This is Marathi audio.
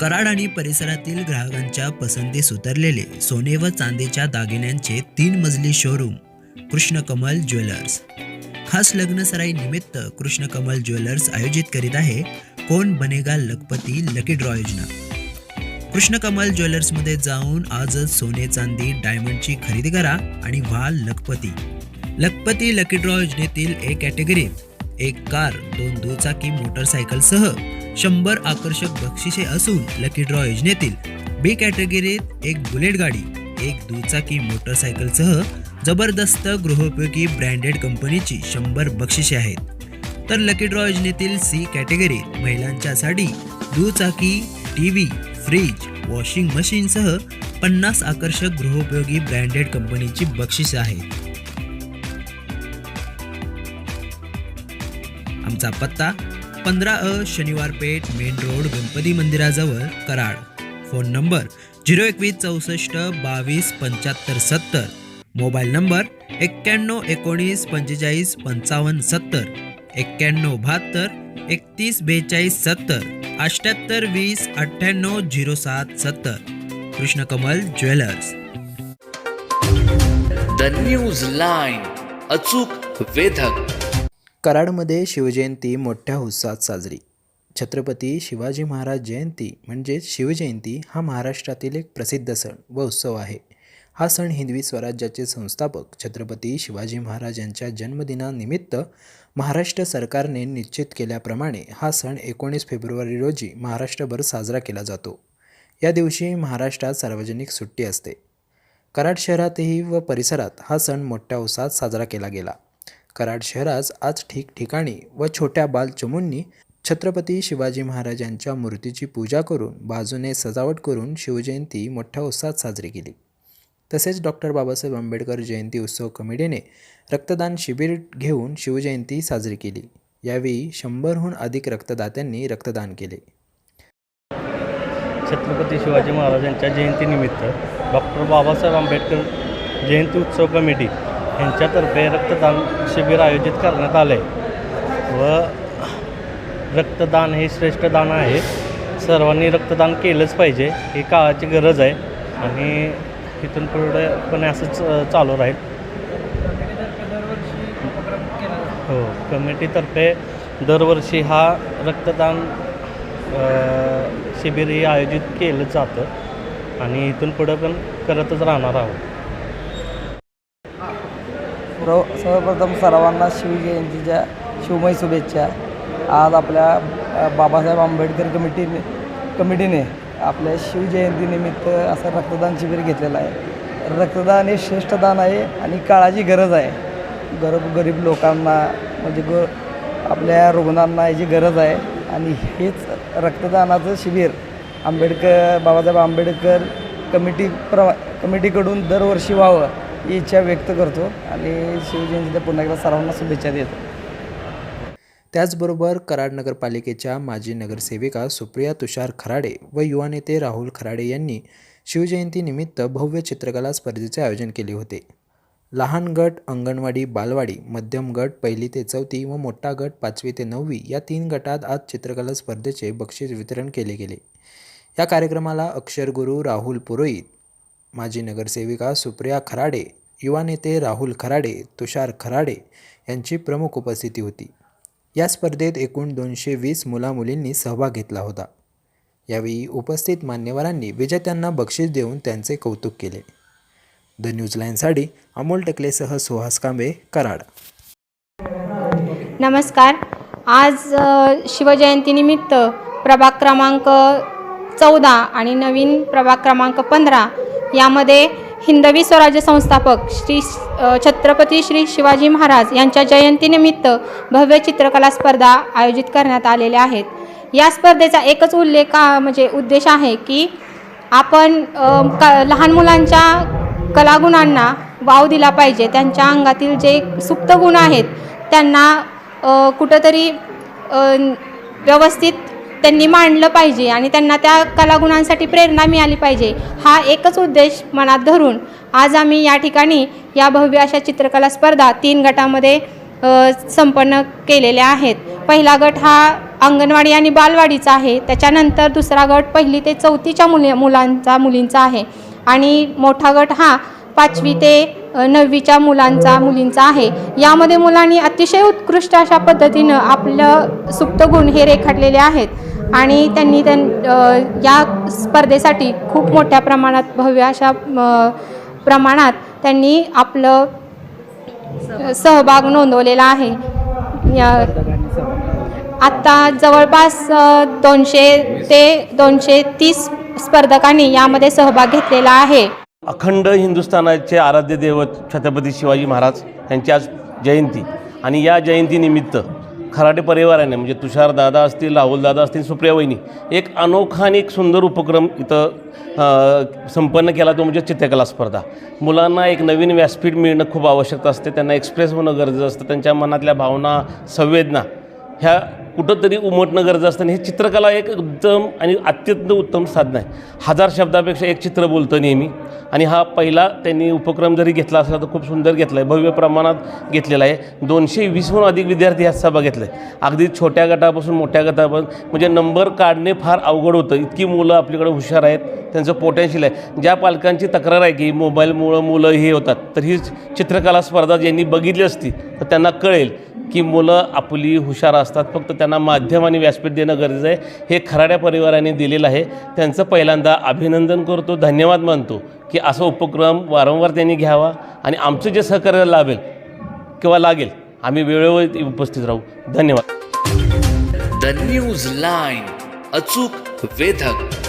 कराड आणि परिसरातील ग्राहकांच्या पसंतीस उतरलेले सोने व चांदीच्या दागिन्यांचे तीन मजली शोरूम कृष्णकमल ज्वेलर्स. खास लग्नसराई निमित्त कृष्णकमल ज्वेलर्स आयोजित करीत आहे कोण बनेगा लखपती लकी ड्रॉ योजना. कृष्णकमल ज्वेलर्समध्ये जाऊन आजच सोने चांदी डायमंडची खरेदी करा आणि व्हा लखपती. लखपती लकी ड्रॉ योजनेतील ए कॅटेगरीत एक कार दोन दुचाकी मोटरसायकलसह शंभर आकर्षक बक्षिसे असून लकी ड्रॉ योजनेतील बी कॅटेगरीत एक बुलेट गाडी एक दुचाकी मोटरसायकलसह जबरदस्त गृहोपयोगी ब्रँडेड कंपनीची शंभर बक्षिसे आहेत. तर लकी ड्रॉ योजनेतील सी कॅटेगरी महिलांच्यासाठी दुचाकी टी व्ही फ्रीज वॉशिंग मशीनसह पन्नास आकर्षक गृहोपयोगी ब्रँडेड कंपनीची बक्षिसे आहेत. आमचा पत्ता पंधरा अ शनिवार पेठ मेन रोड गणपती मंदिराजवळ कराड. फोन नंबर झिरो एकवीस चौसष्ट बावीस पंच्याहत्तर सत्तर. मोबाईल नंबर एक्क्याण्णव एकोणीस पंचेचाळीस पंचावन्न सत्तर. एक्क्याण्णव बहात्तर एकतीस बेचाळीस सत्तर. अठ्ठ्याहत्तर वीस अठ्ठ्याण्णव झिरो सात सत्तर. Krishnakamal jewellers. The news line अचूक वेधक. कराडमध्ये शिवजयंती मोठ्या उत्साहात साजरी. छत्रपती शिवाजी महाराज जयंती म्हणजेच शिवजयंती हा महाराष्ट्रातील एक प्रसिद्ध सण व उत्सव आहे. हा सण हिंदवी स्वराज्याचे संस्थापक छत्रपती शिवाजी महाराज यांच्या जन्मदिनानिमित्त महाराष्ट्र सरकारने निश्चित केल्याप्रमाणे हा सण एकोणीस फेब्रुवारी रोजी महाराष्ट्रभर साजरा केला जातो. या दिवशी महाराष्ट्रात सार्वजनिक सुट्टी असते. कराड शहरातही व परिसरात हा सण मोठ्या उत्साहात साजरा केला गेला. कराड शहरात आज ठिकठिकाणी व छोट्या बालचमूंनी छत्रपती शिवाजी महाराजांच्या मूर्तीची पूजा करून बाजूने सजावट करून शिवजयंती मोठ्या उत्साहात साजरी केली. तसेच डॉक्टर बाबासाहेब आंबेडकर जयंती उत्सव कमिटीने रक्तदान शिबिर घेऊन शिवजयंती साजरी केली. यावेळी शंभरहून अधिक रक्तदात्यांनी रक्तदान केले. छत्रपती शिवाजी महाराजांच्या जयंतीनिमित्त डॉक्टर बाबासाहेब आंबेडकर जयंती उत्सव कमिटी यांच्यातर्फे रक्तदान शिबिर आयोजित करण्यात आले व रक्तदान हे श्रेष्ठ दान आहे. सर्वांनी रक्तदान केलंच पाहिजे ही काळाची गरज आहे. आणि इथून पुढे पण असंच चालू राहील. हो कमिटीतर्फे दरवर्षी हा रक्तदान शिबिर हे आयोजित केलं जातं. आणि इथून पुढं पण करतच राहणार आहोत. सर्व सर्वप्रथम सर्वांना शिवजयंतीच्या शिवमय शुभेच्छा. आज आपल्या बाबासाहेब आंबेडकर कमिटीने कमिटीने आपल्या शिवजयंतीनिमित्त असं रक्तदान शिबिर घेतलेलं आहे. रक्तदान हे श्रेष्ठ दान आहे आणि काळाची गरज आहे. गरब गरीब लोकांना म्हणजे ग आपल्या रुग्णांना याची गरज आहे आणि हेच रक्तदानाचं शिबिर आंबेडकर बाबासाहेब आंबेडकर कमिटी प्र कमिटीकडून दरवर्षी व्हावं. इच्छा व्यक्त करतो आणि शिवजयंतीच्या पुन्हा एकदा सर्वांना शुभेच्छा देतो. त्याचबरोबर कराड नगरपालिकेच्या माजी नगरसेविका सुप्रिया तुषार खराडे व युवा नेते राहुल खराडे यांनी शिवजयंतीनिमित्त भव्य चित्रकला स्पर्धेचे आयोजन केले होते. लहान गट अंगणवाडी बालवाडी मध्यम गट पहिली ते चौथी व मोठा गट पाचवी ते नववी या तीन गटात आज चित्रकला स्पर्धेचे बक्षीस वितरण केले गेले. या कार्यक्रमाला अक्षरगुरू राहुल पुरोहित माजी नगरसेविका सुप्रिया खराडे युवा नेते राहुल खराडे तुषार खराडे यांची प्रमुख उपस्थिती होती. या स्पर्धेत एकूण दोनशे वीस मुलामुलींनी सहभाग घेतला होता. यावेळी उपस्थित मान्यवरांनी विजेत्यांना बक्षीस देऊन त्यांचे कौतुक केले. द न्यूजलाईनसाठी अमोल टकलेसह सुहास कांबे कराड. नमस्कार. आज शिवजयंतीनिमित्त प्रभाग क्रमांक चौदा आणि नवीन प्रभाग क्रमांक पंधरा यामध्ये हिंदवी स्वराज्य संस्थापक श्री छत्रपती श्री शिवाजी महाराज यांच्या जयंतीनिमित्त भव्य चित्रकला स्पर्धा आयोजित करण्यात आलेल्या आहेत. या स्पर्धेचा एकच उल्लेख म्हणजे उद्देश आहे की आपण क लहान मुलांच्या कलागुणांना वाव दिला पाहिजे. त्यांच्या अंगातील जे सुप्त गुण आहेत त्यांना कुठंतरी व्यवस्थित त्यांनी मांडलं पाहिजे आणि त्यांना त्या कलागुणांसाठी प्रेरणा मिळाली पाहिजे. हा एकच उद्देश मनात धरून आज आम्ही या ठिकाणी या भव्य अशा चित्रकला स्पर्धा तीन गटामध्ये संपन्न केलेल्या आहेत. पहिला गट हा अंगणवाडी आणि बालवाडीचा आहे. त्याच्यानंतर दुसरा गट पहिली ते चौथीच्या मुली मुलांचा मुलींचा आहे. आणि मोठा गट हा पाचवी ते नववीच्या मुलांचा मुलींचा आहे. यामध्ये मुलांनी अतिशय उत्कृष्ट अशा पद्धतीनं आपलं सुप्त गुण हे रेखाटलेले आहेत. आणि त्यांनी त्यां या स्पर्धेसाठी खूप मोठ्या प्रमाणात भव्य अशा प्रमाणात त्यांनी आपलं सहभाग नोंदवलेला आहे. या आत्ता जवळपास दोनशे ते दोनशे तीस स्पर्धकांनी यामध्ये सहभाग घेतलेला आहे. अखंड हिंदुस्थानाचे आराध्य दैवत छत्रपती शिवाजी महाराज यांची आज जयंती. आणि या जयंतीनिमित्त खराटे परिवाराने म्हणजे तुषार दादा असतील राहुल दादा असतील सुप्रिया वहिनी एक अनोखा आणि एक सुंदर उपक्रम इथं संपन्न केला तो म्हणजे चित्रकला स्पर्धा. मुलांना एक नवीन व्यासपीठ मिळणं खूप आवश्यकता असते त्यांना एक्सप्रेस होणं गरजेचं असतं त्यांच्या मनातल्या भावना संवेदना ह्या कुठंतरी उमटणं गरजेचं असतं. आणि हे चित्रकला एक उत्तम आणि अत्यंत उत्तम साधन आहे. हजार शब्दापेक्षा एक चित्र बोलतं नेहमी. आणि हा पहिला त्यांनी उपक्रम जरी घेतला असला तर खूप सुंदर घेतला आहे भव्य प्रमाणात घेतलेला आहे. दोनशे वीसहून अधिक विद्यार्थी ह्यात सभा घेतला आहे अगदी छोट्या गटापासून मोठ्या गटापासून म्हणजे नंबर काढणे फार अवघड होतं. इतकी मुलं आपल्याकडे हुशार आहेत. त्यांचं पोटॅन्शियल आहे. ज्या पालकांची तक्रार आहे की मोबाईलमुळं मुलं हे होतात तर ही चित्रकला स्पर्धा ज्यांनी बघितली असती तर त्यांना कळेल. की मुलं आपली हुशार असतात. फक्त त्यांना माध्यम आणि व्यासपीठ देणं गरजेचं आहे. हे खराड्या परिवाराने दिलेलं आहे. त्यांचं पहिल्यांदा अभिनंदन करतो धन्यवाद मानतो की असा उपक्रम वारंवार त्यांनी घ्यावा आणि आमचं जे सहकार्य लाभेल किंवा लागेल आम्ही वेळोवेळी उपस्थित राहू. धन्यवाद. द न्यूज लाईन अचूक वेधक.